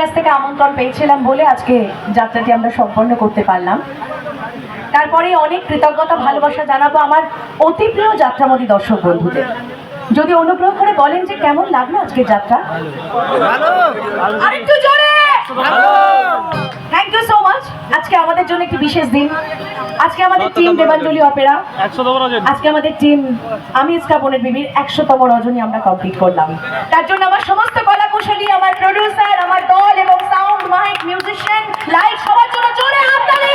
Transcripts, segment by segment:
কাছ থেকে আমন্ত্রণ পেয়েছিলাম বলে আজকে যাত্রাটি আমরা সম্পন্ন করতে পারলাম। তারপরে অনেক কৃতজ্ঞতা ভালোবাসা জানাব আমার অতি প্রিয় যাত্রামতী দর্শক বন্ধুদের। যদি অনুগ্রহ করে বলেন যে কেমন লাগল আজকে যাত্রা? আরেকটু জোরে! থ্যাংক ইউ সো মাচ আজকে আমাদের জন্য একটি বিশেষ দিন। আজকে আমাদের টিম দেবাঞ্জলি অপেরা আজকে আমাদের টিম আমি ইস্কাপনের বিবির একশোতম রজনী আমরা কমপ্লিট করলাম। তার জন্য আমার সমস্ত কলা আমার প্রডিউসার আমার দল এবং সাউন্ড মাইক মিউজিশিয়ান লাইট সবার জন্য জোরে হাততালি।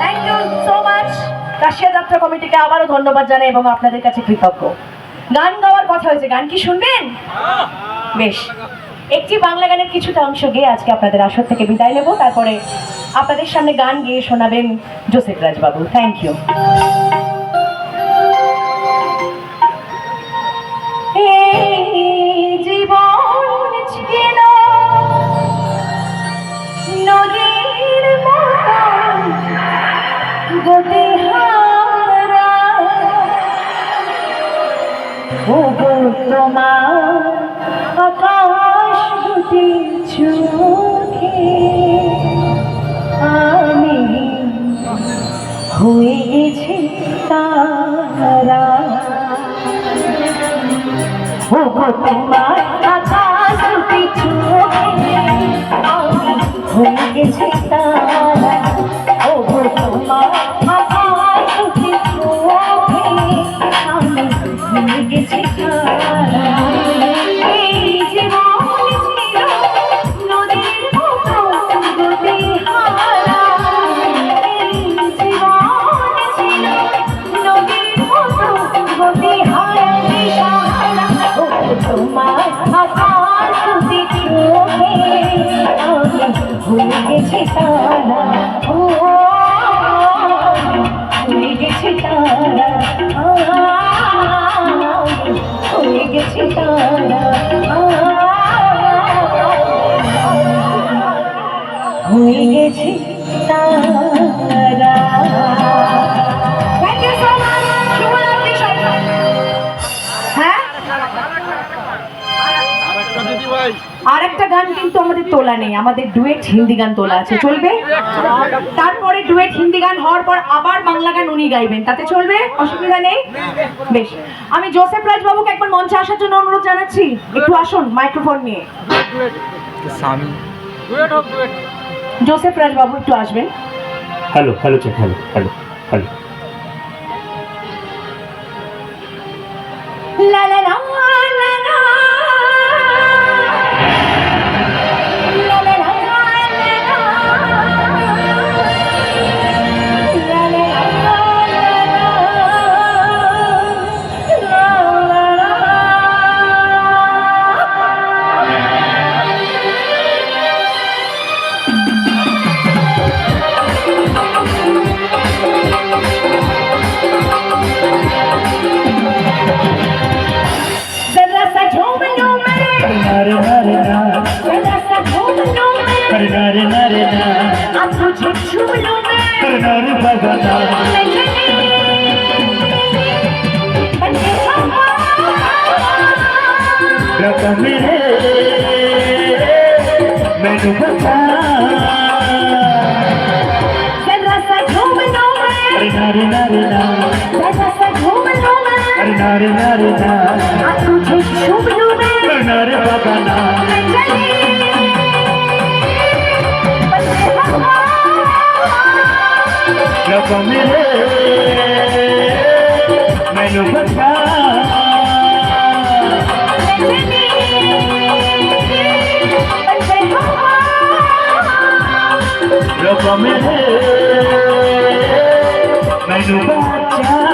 Thank you so much Russia যাত্রা কমিটিকে আবারও ধন্যবাদ জানাই এবং আপনাদের কাছে কৃতজ্ঞ। গান গাওয়ার কথা হয়েছে, গান কি শুনবেন? বেশ, একটি বাংলা গানের কিছুটা অংশ গেয়ে আজকে আপনাদের আসর থেকে বিদায় নেব। তারপরে আপনাদের সামনে গান গেয়ে শোনাবেন জোসেফ রাজবাবু। থ্যাংক ইউ ওগো তোমার আকাশ দুটি চোখে আমি হয়ে গেছি তারা ওগো তোমার আকাশ দুটি চোখে তোমার আকাশ দুটি চোখে আমি ভুলে গেছি তারা। ও, ভুলে তারা। ভুলে গেছি তারা। হয়ে গেছি আর একটা গান কিন্তু আমাদের তোলা নেই আমাদের ডুয়েট হিন্দি গান তোলা আছে চলবে? তারপরে ডুয়েট হিন্দি গান হওয়ার পর আবার বাংলা গান উনি গাইবেন তাতে চলবে? অসুবিধা নেই? বেশ আমি জোসেফ রাজবাবুকে একবার মঞ্চে আসার জন্য অনুরোধ জানাচ্ছি একটু আসুন মাইক্রোফোন নিয়ে। স্বামী। ডুয়েট হোক ডুয়েট। জোসেফ রাজবাবু একটু আসবেন। Hello hello hello hello hello. नर नर नर नर नर नर भगना मिले मैनू पता नर नर। नर नर। नर नर। বাগানার বাগানা মিলে ਮੈਨੂੰ ਬੱਚਾ